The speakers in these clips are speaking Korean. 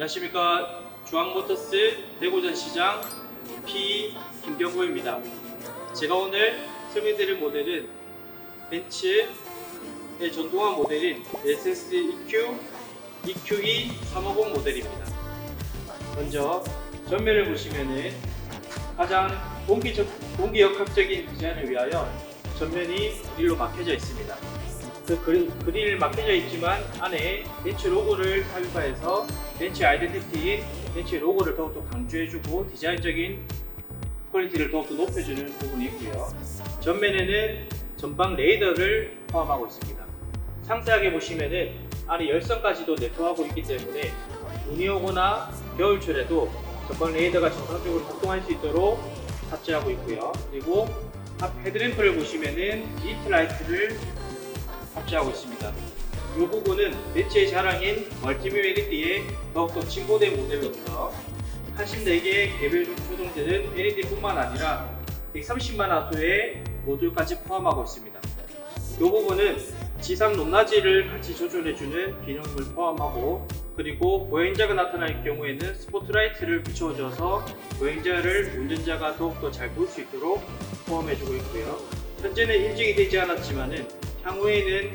안녕하십니까 중앙모터스 대구전 시장 P 김병구입니다. 제가 오늘 설명드릴 모델은 벤츠의 전동화 모델인 SS EQ EQE 350 모델입니다. 먼저 전면을 보시면은 가장 공기적, 공기역학적인 디자인을 위하여 전면이 그릴로 막혀져 있습니다. 그 그릴, 그릴 막혀져 있지만 안에 벤츠 로고를 삽입하여서 벤츠 아이덴티티, 벤츠 로고를 더욱더 강조해주고 디자인적인 퀄리티를 더욱더 높여주는 부분이 있고요. 전면에는 전방 레이더를 포함하고 있습니다. 상세하게 보시면은 안에 열선까지도 내포하고 있기 때문에 눈이 오거나 겨울철에도 전방 레이더가 정상적으로 작동할 수 있도록 탑재하고 있고요. 그리고 앞 헤드램프를 보시면은 디지트 라이트를 탑재하고 있습니다. 이 부분은 벤츠의 자랑인 LED에 더욱더 진보된 모델로서 84개의 개별 조종되는 LED뿐만 아니라 130만 화소의 모듈까지 포함하고 있습니다. 이 부분은 지상 높낮이를 같이 조절해주는 기능을 포함하고 그리고 보행자가 나타날 경우에는 스포트라이트를 비춰줘서 보행자를 운전자가 더욱더 잘 볼 수 있도록 포함해주고 있고요. 현재는 인증이 되지 않았지만은 향후에는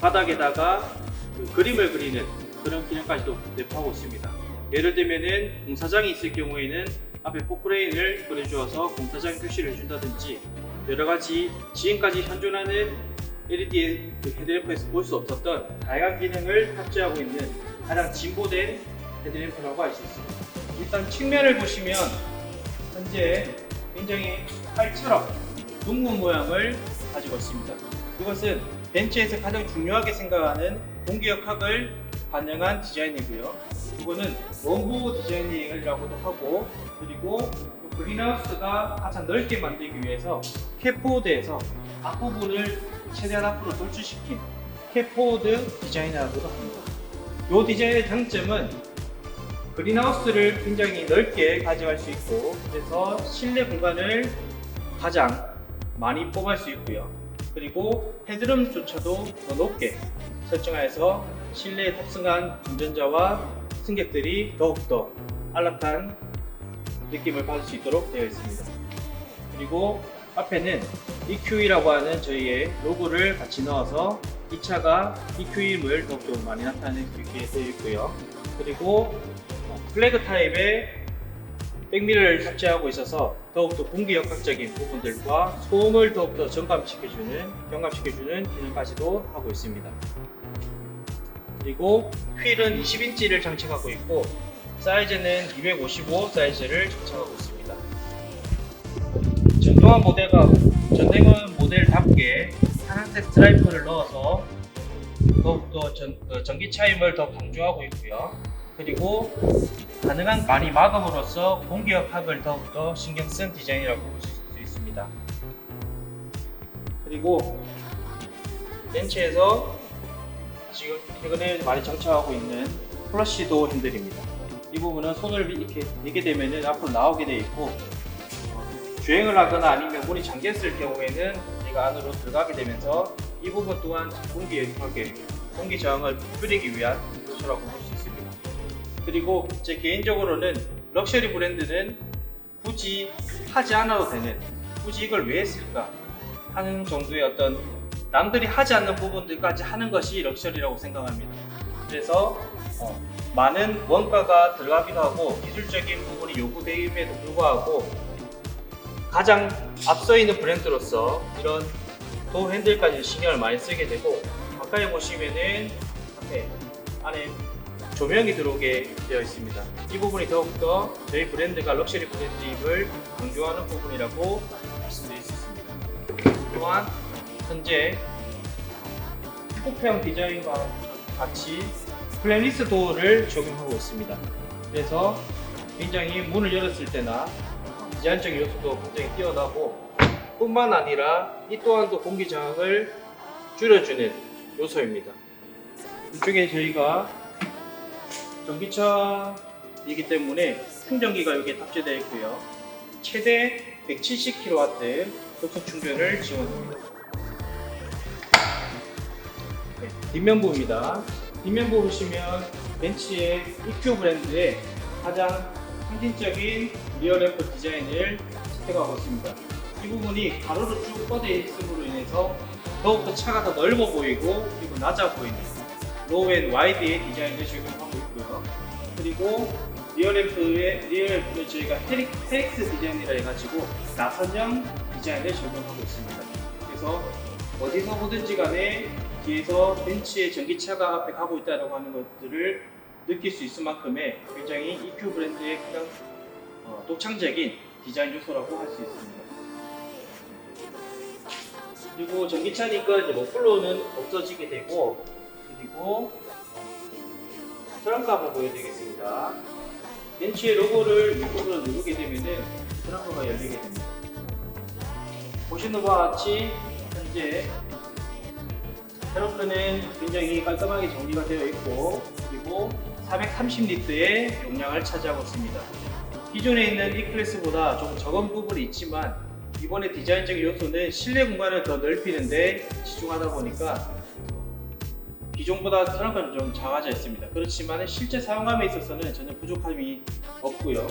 바닥에다가 그 그림을 그리는 그런 기능까지도 내포하고 있습니다. 예를 들면은 공사장이 있을 경우에는 앞에 포크레인을 그려주어서 공사장 표시를 준다든지 여러 가지 지금까지 현존하는 LED 그 헤드램프에서 볼 수 없었던 다양한 기능을 탑재하고 있는 가장 진보된 헤드램프라고 할 수 있습니다. 일단 측면을 보시면 현재 굉장히 활처럼 둥근 모양을 가지고 있습니다. 이것은 벤츠에서 가장 중요하게 생각하는 공기역학을 반영한 디자인이고요. 이거는 원고 디자인이라고도 하고 그리고 그린하우스가 가장 넓게 만들기 위해서 캡포드에서 앞부분을 최대한 앞으로 돌출시킨 캡포드 디자인이라고도 합니다. 이 디자인의 장점은 그린하우스를 굉장히 넓게 가져갈 수 있고 그래서 실내 공간을 가장 많이 뽑을 수 있고요. 그리고 헤드룸조차도 더 높게 설정하여서 실내에 탑승한 운전자와 승객들이 더욱더 안락한 느낌을 받을 수 있도록 되어 있습니다. 그리고 앞에는 EQE라고 하는 저희의 로고를 같이 넣어서 이 차가 EQ임을 더욱더 많이 나타낼 수 있게 되어 있고요. 그리고 플래그 타입의 백미러를 탑재하고 있어서 더욱더 공기 역학적인 부분들과 소음을 더욱더 점감시켜주는, 경감시켜주는 기능까지도 하고 있습니다. 그리고 휠은 20인치를 장착하고 있고 사이즈는 255 사이즈를 장착하고 있습니다. 전동화 모델과 전동화 모델답게 파란색 스트라이프를 넣어서 더욱더 전, 그 전기 차임을 더 강조하고 있고요. 그리고 가능한 많이 마감으로써 공기역학을 더욱더 신경 쓴 디자인이라고 볼 수 있습니다. 그리고 벤츠에서 지금 최근에 많이 장착하고 있는 플러시도 핸들입니다. 이 부분은 손을 이렇게 대게 되면은 앞으로 나오게 되어 있고 어, 주행을 하거나 아니면 문이 잠겼을 경우에는 얘가 안으로 들어가게 되면서 이 부분 또한 공기 공기 저항을 줄이기 위한 요소라고 볼 수 있습니다. 그리고 제 개인적으로는 럭셔리 브랜드는 굳이 하지 않아도 되는 굳이 이걸 왜 했을까 하는 정도의 어떤 남들이 하지 않는 부분들까지 하는 것이 럭셔리라고 생각합니다. 그래서 어, 많은 원가가 들어가기도 하고 기술적인 부분이 요구됨에도 불구하고 가장 앞서 있는 브랜드로서 이런 도어 핸들까지 신경을 많이 쓰게 되고 가까이 보시면은 앞에 안에 조명이 들어오게 되어 있습니다. 이 부분이 더욱더 저희 브랜드가 럭셔리 브랜드임을 강조하는 부분이라고 말씀드릴 수 있습니다. 또한 현재 쿠페형 디자인과 같이 플레이리스 도어를 적용하고 있습니다. 그래서 굉장히 문을 열었을 때나 디자인적인 요소도 굉장히 뛰어나고 뿐만 아니라 이 또한도 공기 저항을 줄여주는 요소입니다. 이쪽에 저희가 전기차이기 때문에 충전기가 여기에 탑재되어 있고요. 최대 170kW 급속 충전을 지원합니다. 네, 뒷면부입니다. 뒷면부 보시면 벤츠의 EQ 브랜드의 가장 상징적인 리어 램프 디자인을 채택하고 있습니다. 이 부분이 가로로 쭉 뻗어 있음으로 인해서 더욱더 차가 더 넓어 보이고 그리고 낮아 보이는 로우 앤 와이드의 디자인을 적용하고 있고요. 그리고 리어램프의 리어램프는 저희가 헤릭, 헤릭스 디자인이라 해가지고 나선형 디자인을 적용하고 있습니다. 그래서 어디서 보든지 간에 뒤에서 벤츠의 전기차가 앞에 가고 있다고 하는 것들을 느낄 수 있을 만큼의 굉장히 EQ 브랜드의 가장 어, 독창적인 디자인 요소라고 할 수 있습니다. 그리고 전기차니까 이제 머플러는 없어지게 되고 그리고 트렁크 한번 보여드리겠습니다. 벤츠의 로고를 윗부분으로 누르게 되면은 트렁크가 열리게 됩니다. 보시는 바와 같이 현재 트렁크는 굉장히 깔끔하게 정리가 되어 있고 그리고 430리터의 용량을 차지하고 있습니다. 기존에 있는 E클래스보다 조금 적은 부분이 있지만 이번에 디자인적인 요소는 실내 공간을 더 넓히는데 집중하다 보니까 기존보다 트렁크는 좀 작아져 있습니다. 그렇지만 실제 사용감에 있어서는 전혀 부족함이 없고요.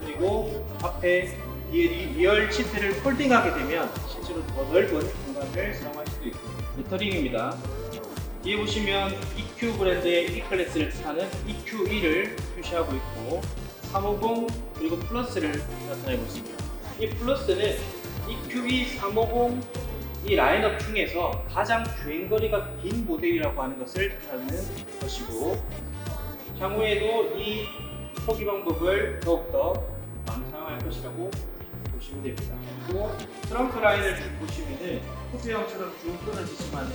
그리고 앞에 리얼 시트를 폴딩하게 되면 실제로 더 넓은 공간을 사용할 수도 있고 리터링입니다. 뒤에 보시면 EQ 브랜드의 E클래스를 뜻하는 EQ2를 표시하고 있고 350 그리고 플러스를 나타내고 있습니다. 이 플러스는 EQE 350 이 라인업 중에서 가장 주행거리가 긴 모델이라고 하는 것을 뜻하는 것이고 향후에도 이 포기 방법을 더욱더 많이 사용할 것이라고 보시면 됩니다. 그리고 트렁크 라인을 쭉 보시면은 쿠페형처럼 쭉 끊어지지만은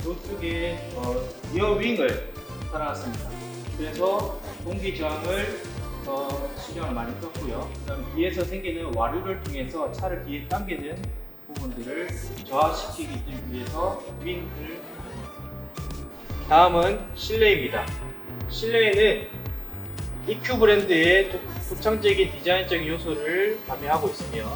이쪽에 어, 리어 윙을 달아놨습니다. 그래서 공기 저항을 더 신경을 많이 썼고요. 그다음 뒤에서 생기는 와류를 통해서 차를 뒤에 당기는 부분들을 저하시키기 위해서 윙을 다음은 실내입니다. 실내에는 EQ 브랜드의 독- 독창적인 디자인적인 요소를 가미하고 있으며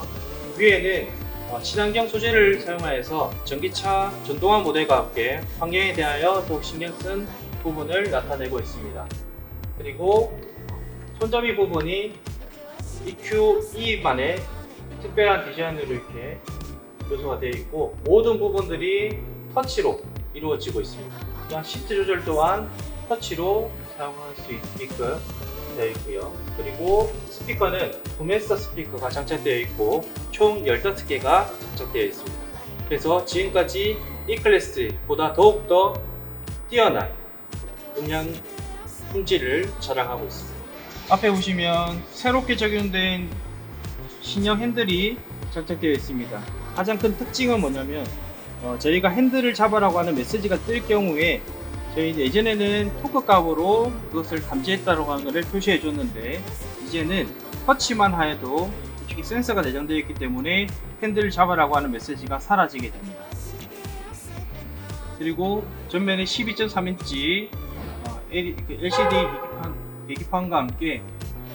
위에는 어, 친환경 소재를 사용하여서 전기차 전동화 모델과 함께 환경에 대하여 더욱 신경 쓴 부분을 나타내고 있습니다. 그리고 손잡이 부분이 EQ2만의 특별한 디자인으로 이렇게 요소가 되어 있고 모든 부분들이 터치로 이루어지고 있습니다. 또한 시트 조절 또한 터치로 사용할 수 있게끔 되어 있고요. 그리고 스피커는 도메스터 스피커가 장착되어 있고 총 15개가 장착되어 있습니다. 그래서 지금까지 E클래스보다 더욱더 뛰어난 음량 품질을 자랑하고 있습니다. 앞에 보시면 새롭게 적용된 신형 핸들이 장착되어 있습니다. 가장 큰 특징은 뭐냐면 어, 저희가 핸들을 잡아라고 하는 메시지가 뜰 경우에 저희 예전에는 토크 값으로 그것을 감지했다고 하는 것을 표시해 줬는데 이제는 터치만 하여도 솔직히 센서가 내장되어 있기 때문에 핸들을 잡아라고 하는 메시지가 사라지게 됩니다. 그리고 전면에 12.3인치 어, LCD 계기판, 계기판 과 함께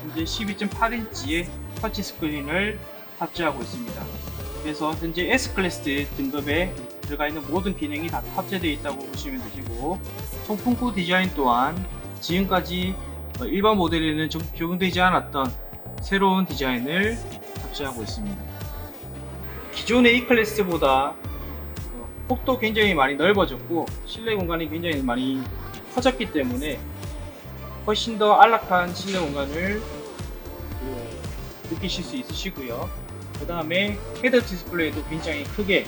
현재 12.8인치의 터치 스크린을 탑재하고 있습니다. 그래서 현재 S클래스 등급에 들어가 있는 모든 기능이 다 탑재되어 있다고 보시면 되시고 통풍구 디자인 또한 지금까지 어, 일반 모델에는 적- 적용되지 않았던 새로운 디자인을 탑재하고 있습니다. 기존의 E클래스보다 어, 폭도 굉장히 많이 넓어졌고 실내 공간이 굉장히 많이 커졌기 때문에 훨씬 더 안락한 실내 공간을 그, 느끼실 수 있으시고요. 그 다음에 헤드 디스플레이도 굉장히 크게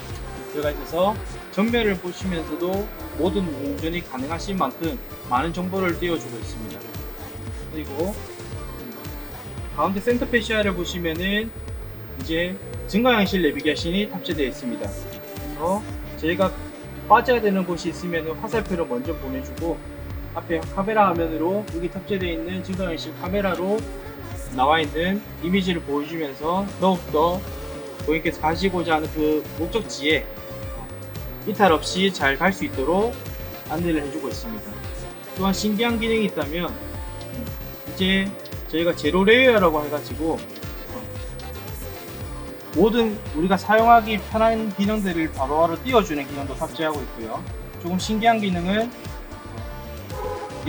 들어가 있어서 전면을 보시면서도 모든 운전이 가능하신 만큼 많은 정보를 띄워주고 있습니다. 그리고 가운데 센터 페시아를 보시면은 이제 증강현실 내비게이션이 탑재되어 있습니다. 그래서 저희가 빠져야 되는 곳이 있으면 화살표를 먼저 보내주고 앞에 카메라 화면으로 여기 탑재되어 있는 증강현실 카메라로 나와 있는 이미지를 보여주면서 더욱더 고객께서 가시고자 하는 그 목적지에 이탈 없이 잘 갈 수 있도록 안내를 해주고 있습니다. 또한 신기한 기능이 있다면 이제 저희가 제로 레이어라고 해가지고 모든 우리가 사용하기 편한 기능들을 바로바로 띄워주는 기능도 탑재하고 있고요. 조금 신기한 기능은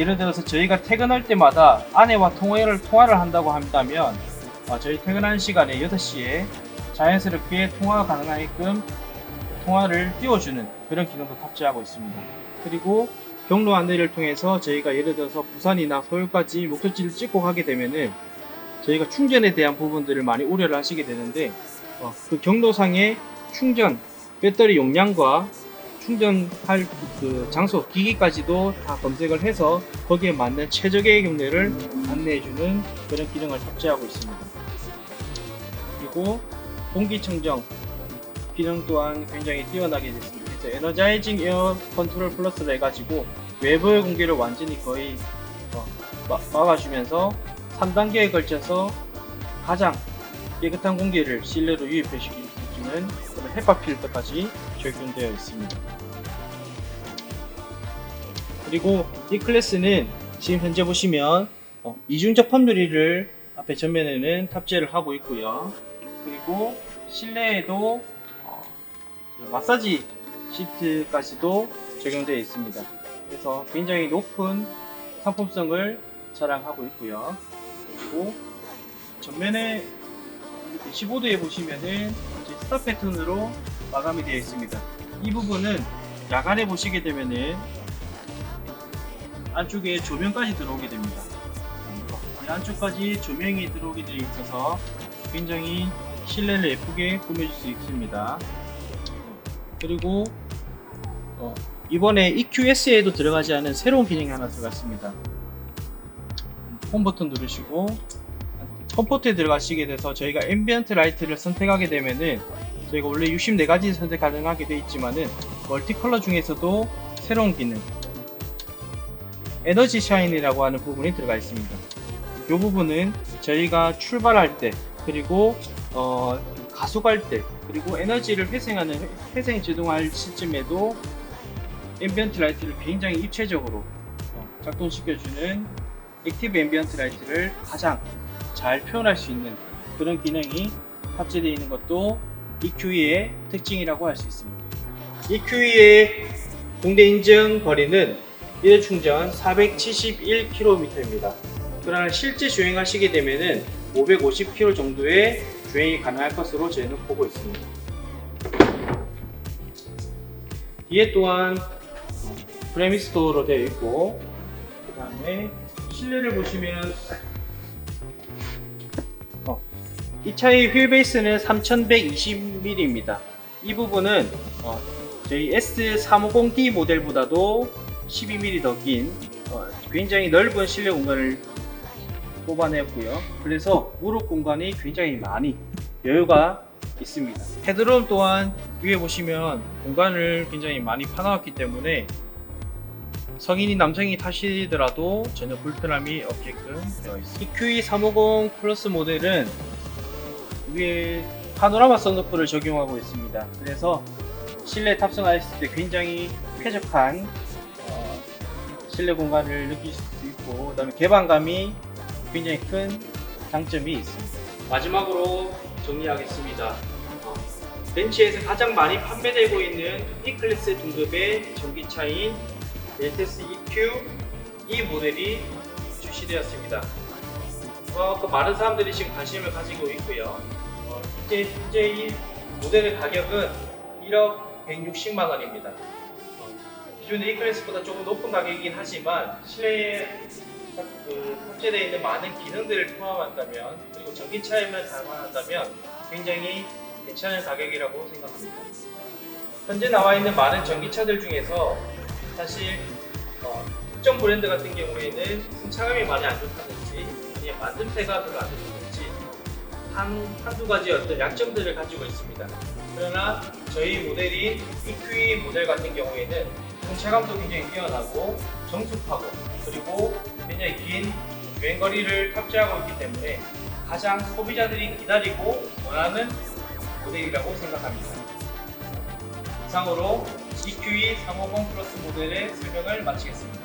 예를 들어서 저희가 퇴근할 때마다 아내와 통화를, 통화를 한다고 한다면 어, 저희 퇴근하는 시간에 8시에 자연스럽게 통화가 가능하게끔 통화를 띄워주는 그런 기능도 탑재하고 있습니다. 그리고 경로 안내를 통해서 저희가 예를 들어서 부산이나 서울까지 목적지를 찍고 가게 되면은 저희가 충전에 대한 부분들을 많이 우려를 하시게 되는데 어, 그 경로상의 충전 배터리 용량과 충전할 그 장소 기기까지도 다 검색을 해서 거기에 맞는 최적의 경로를 안내해주는 그런 기능을 탑재하고 있습니다. 그리고 공기청정 기능 또한 굉장히 뛰어나게 됐습니다. 그래서 에너자이징 에어 컨트롤 플러스를 해가지고 외부의 공기를 완전히 거의 어, 막- 막아주면서 3단계에 걸쳐서 가장 깨끗한 공기를 실내로 유입시키는 그런 헤파 필터까지 적용되어 있습니다. 그리고 이 클래스는 지금 현재 보시면 어, 이중 접합 유리를 앞에 전면에는 탑재를 하고 있고요. 그리고 실내에도 어, 마사지 시트까지도 적용되어 있습니다. 그래서 굉장히 높은 상품성을 자랑하고 있고요. 그리고 전면에 15도에 보시면은 스타 패턴으로 마감이 되어 있습니다. 이 부분은 야간에 보시게 되면은 안쪽에 조명까지 들어오게 됩니다. 이 안쪽까지 조명이 들어오게 되어 있어서 굉장히 실내를 예쁘게 꾸며줄 수 있습니다. 그리고 어, 이번에 EQS에도 들어가지 않은 새로운 기능이 하나 들어갔습니다. 홈 버튼 누르시고 컴포트에 들어가시게 돼서 저희가 앰비언트 라이트를 선택하게 되면은 저희가 원래 64가지 선택 가능하게 되어 있지만은 멀티 컬러 중에서도 새로운 기능 에너지 샤인이라고 하는 부분이 들어가 있습니다. 이 부분은 저희가 출발할 때 그리고 어, 가속할 때 그리고 에너지를 회생하는 회생 제동할 시점에도 앰비언트 라이트를 굉장히 입체적으로 어, 작동시켜주는 액티브 앰비언트 라이트를 가장 잘 표현할 수 있는 그런 기능이 탑재되어 있는 것도 EQE의 특징이라고 할 수 있습니다. EQE의 공대 인증 거리는 1회 충전 471km입니다. 그러나 실제 주행하시게 되면은 550km 정도의 주행이 가능할 것으로 저희는 보고 있습니다. 뒤에 또한 프레미스토어로 되어 있고 그 다음에 실내를 보시면 어, 이 차의 휠 베이스는 3120mm입니다. 이 부분은 어, 저희 S350D 모델보다도 12mm 더긴 어, 굉장히 넓은 실내 공간을 뽑아냈고요. 그래서 무릎 공간이 굉장히 많이 여유가 있습니다. 헤드룸 또한 위에 보시면 공간을 굉장히 많이 파놨기 때문에 성인이 남성이 타시더라도 전혀 불편함이 없게끔 되어 있습니다. EQE350 플러스 모델은 위에 파노라마 썬루프를 적용하고 있습니다. 그래서 실내 탑승하였을 때 굉장히 쾌적한 어, 실내 공간을 느낄 수 있고 그다음에 개방감이 굉장히 큰 장점이 있습니다. 마지막으로 정리하겠습니다. 어, 벤츠에서 가장 많이 판매되고 있는 E클래스 등급의 전기차인 벨테스 EQ 이 모델이 출시되었습니다. 어, 그 많은 사람들이 지금 관심을 가지고 있고요. 어, 현재, 현재 이 모델의 가격은 1억 160만 원입니다. 어, 기존의 E클래스보다 조금 높은 가격이긴 하지만 실내에 탑- 그 탑재되어 있는 많은 기능들을 포함한다면 그리고 전기차에만 감안한다면 굉장히 괜찮은 가격이라고 생각합니다. 현재 나와 있는 많은 전기차들 중에서 사실 어, 특정 브랜드 같은 경우에는 승차감이 많이 안 좋다든지 만듦새가 별로 안 좋다든지 한, 한두 가지 어떤 약점들을 가지고 있습니다. 그러나 저희 모델인 EQE 모델 같은 경우에는 승차감도 굉장히 뛰어나고 정숙하고 그리고 굉장히 긴 주행거리를 탑재하고 있기 때문에 가장 소비자들이 기다리고 원하는 모델이라고 생각합니다. 이상으로 EQE 350 플러스 모델의 설명을 마치겠습니다.